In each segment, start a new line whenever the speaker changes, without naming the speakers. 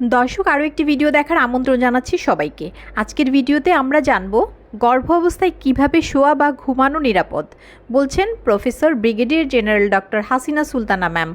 দর্শক, আরও একটি ভিডিও দেখার আমন্ত্রণ জানাচ্ছি সবাইকে। আজকের ভিডিওতে আমরা জানব, গর্ভ অবস্থায় কীভাবে শোয়া বা ঘুমানো নিরাপদ? বলছেন professor brigadier general doctor Hasina Sultana, ma'am.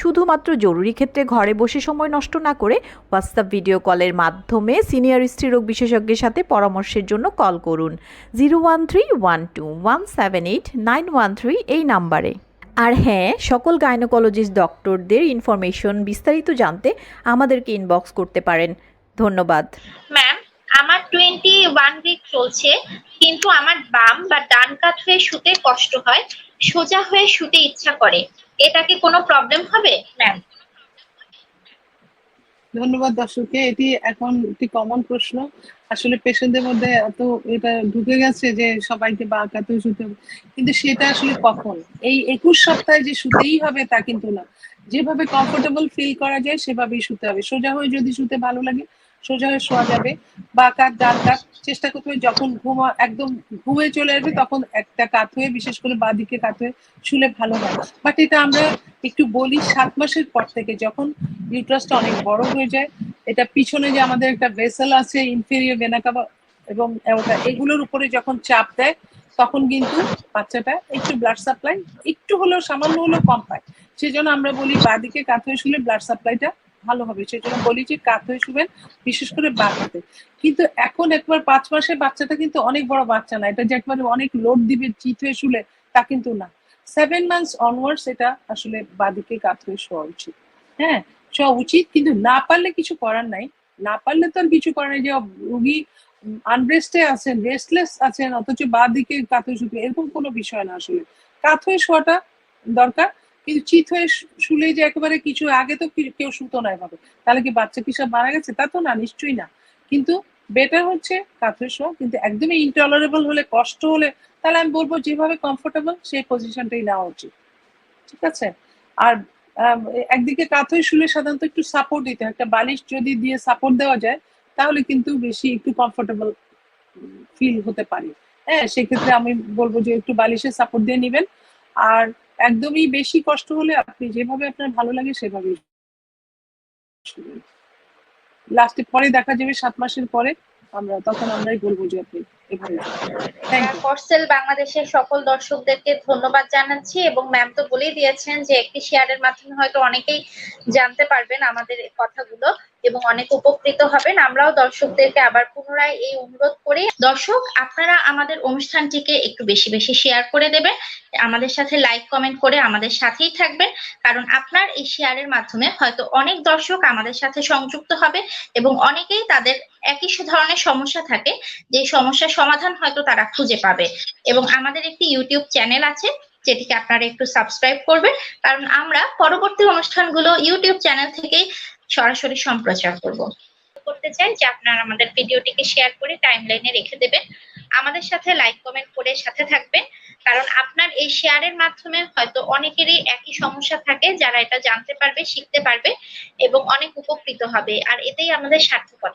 শুধুমাত্র জরুরি ক্ষেত্রে ঘরে বসে সময় নষ্ট না করে হোয়াটসঅ্যাপ ভিডিও কলের মাধ্যমে সিনিয়র স্ত্রীরোগ বিশেষজ্ঞের সাথে পরামর্শের জন্য কল করুন। Zero one three one two one seven eight nine one three এই নাম্বারে। আর হ্যাঁ সকল গাইনোকোলজিস্ট ডক্টরদের ইনফরমেশন বিস্তারিত জানতে আমাদেরকে ইনবক্স করতে পারেন। ধন্যবাদ।
ম্যাম আমার টোয়েন্টি ওয়ান উইক চলছে, কিন্তু আমার বাম বা ডান কাত হয়ে শুতে কষ্ট হয়, সোজা হয়ে শুতে ইচ্ছা করে। এটা কি কোনো প্রবলেম হবে? ম্যাম
ধন্যবাদ দর্শককে, এটি এখন একটি কমন প্রশ্ন। আসলে পেশেন্টদের মধ্যে এত এটা ঢুকে গেছে যে সবাইকে বা কাতে শুতে হবে। কিন্তু সেটা আসলে কখন? এই একুশ সপ্তাহে যে শুতেই হবে তা কিন্তু না। যেভাবে কমফোর্টেবল ফিল করা যায়, সেভাবেই শুতে হবে। সোজা হয়ে যদি শুতে ভালো লাগে সোজা হয়ে শোয়া যাবে বা কাত ডান কাত চেষ্টা করতে হবে, যখন ঘুম একদম ঘুমে চলে আসবে তখন একটা কাত হয়ে বিশেষ করে বাঁদিকে কাত হয়ে শুলে ভালো হয়। বাট এটা আমরা একটু বলি, সাত মাসের পর থেকে যখন ইউট্রাসটা অনেক বড় হয়ে যায়, এটা পিছনে যে আমাদের একটা ভেসেল আছে ইনফেরিয়র ভেনাকাবা এবং ওটা এগুলোর উপরে যখন চাপ দেয়, তখন কিন্তু বাচ্চাটা একটু ব্লাড সাপ্লাই একটু হলেও সামান্য হলেও কম পায়। সেজন্য আমরা বলি বাঁদিকে কাত হয়ে শুলে ব্লাড সাপ্লাইটা ভালো হবে। সেজন্য বলি যে, কাত হয়ে শুবেন, বিশেষ করে বাঁকাতে কিন্তু এখন একবার পাঁচ মাসের বাচ্চাটা কিন্তু অনেক বড় বাচ্চা না। এটা যে একবারে অনেক লোড দিবে, চিত হয়ে শুলে, তা কিন্তু না। সেভেন মান্থস অনওয়ার্ডস এটা আসলে বাঁদিকে কাত হয়ে শোয়া উচিত। হ্যাঁ শোয়া উচিত, কিন্তু না পারলে কিছু করার নাই। না পারলে তো আর কিছু করার নেই যে রুগী আনরেস্টে আছেন রেস্টলেস আছেন, অথচ বা দিকে কাত হয়ে শুতে এরকম কোনো বিষয় না আসলে। কাত হয়ে শোয়াটা দরকার। কিন্তু চিত হয়ে শুলে যে একেবারে কিছু আগে তো কেউ শুতো না এভাবে। তাহলে কি বাচ্চা কি সব মারা গেছে? তা তো না, নিশ্চয়ই না। কিন্তু বেটার হচ্ছে হয়ে শোয়া কিন্তু একদমই ইনটলারেবল হলে, কষ্ট হলে, তাহলে আমি বলব যেভাবে কমফোর্টেবল সেই পজিশনটাই নেওয়া উচিত। ঠিক আছে? আর একদিকে কাত শুলে সাধারণত একটু সাপোর্ট দিতে একটা বালিশ যদি দিয়ে সাপোর্ট দেওয়া যায়, তাহলে কিন্তু বেশি একটু কমফোর্টেবল ফিল হতে পারে। হ্যাঁ সেক্ষেত্রে আমি বলব যে একটু বালিশের সাপোর্ট দিয়ে নেবেন। আর একদমই বেশি কষ্ট হলে আপনি যেভাবে আপনার ভালো লাগে সেভাবেই লাস্টে পরে দেখা যাবে, সাত মাসের পরে আমরা, তখন আমরাই বলব যে আপনি এভাবে
ফরসেল বাংলাদেশের সকল দর্শকদেরকে ধন্যবাদ জানাচ্ছি এবং ম্যাম তো বলেই দিয়েছেন যে একটি শেয়ারের মাধ্যমে হয়তো অনেকেই জানতে পারবেন আমাদের কথাগুলো। এবং অনেক উপকৃত হবেন। আমরাও দর্শকদেরকে আবার পুনরায় এই অনুরোধ করি। দর্শক, আপনারা আমাদের অনুষ্ঠানটিকে একটু বেশি বেশি শেয়ার করে দেবেন। আমাদের সাথে লাইক কমেন্ট করে আমাদের সাথেই থাকবেন। কারণ আপনার এই শেয়ারের মাধ্যমে হয়তো অনেক দর্শক আমাদের সাথে সংযুক্ত হবে এবং অনেকেই তাদের একই ধরনের সমস্যা থাকে। যে সমস্যার সমাধান হয়তো তারা খুঁজে পাবে। এবং আমাদের একটি ইউটিউব চ্যানেল আছে, যেটিকে আপনারা একটু সাবস্ক্রাইব করবেন। কারণ আমরা পরবর্তী অনুষ্ঠানগুলো ইউটিউব চ্যানেল থেকে সরাসরি সম্প্রচার করব। করতে চাই যে আপনারা আমাদের ভিডিওটিকে শেয়ার করে টাইমলাইনে রেখে দেবেন। আমাদের সাথে লাইক কমেন্ট করে সাথে থাকবেন। কারণ আপনার এই শেয়ারের মাধ্যমে হয়তো অনেকেরই একই সমস্যা থাকে, যারা এটা জানতে পারবে, শিখতে পারবে এবং অনেক উপকৃত হবে। আর এতেই আমাদের সার্থকতা।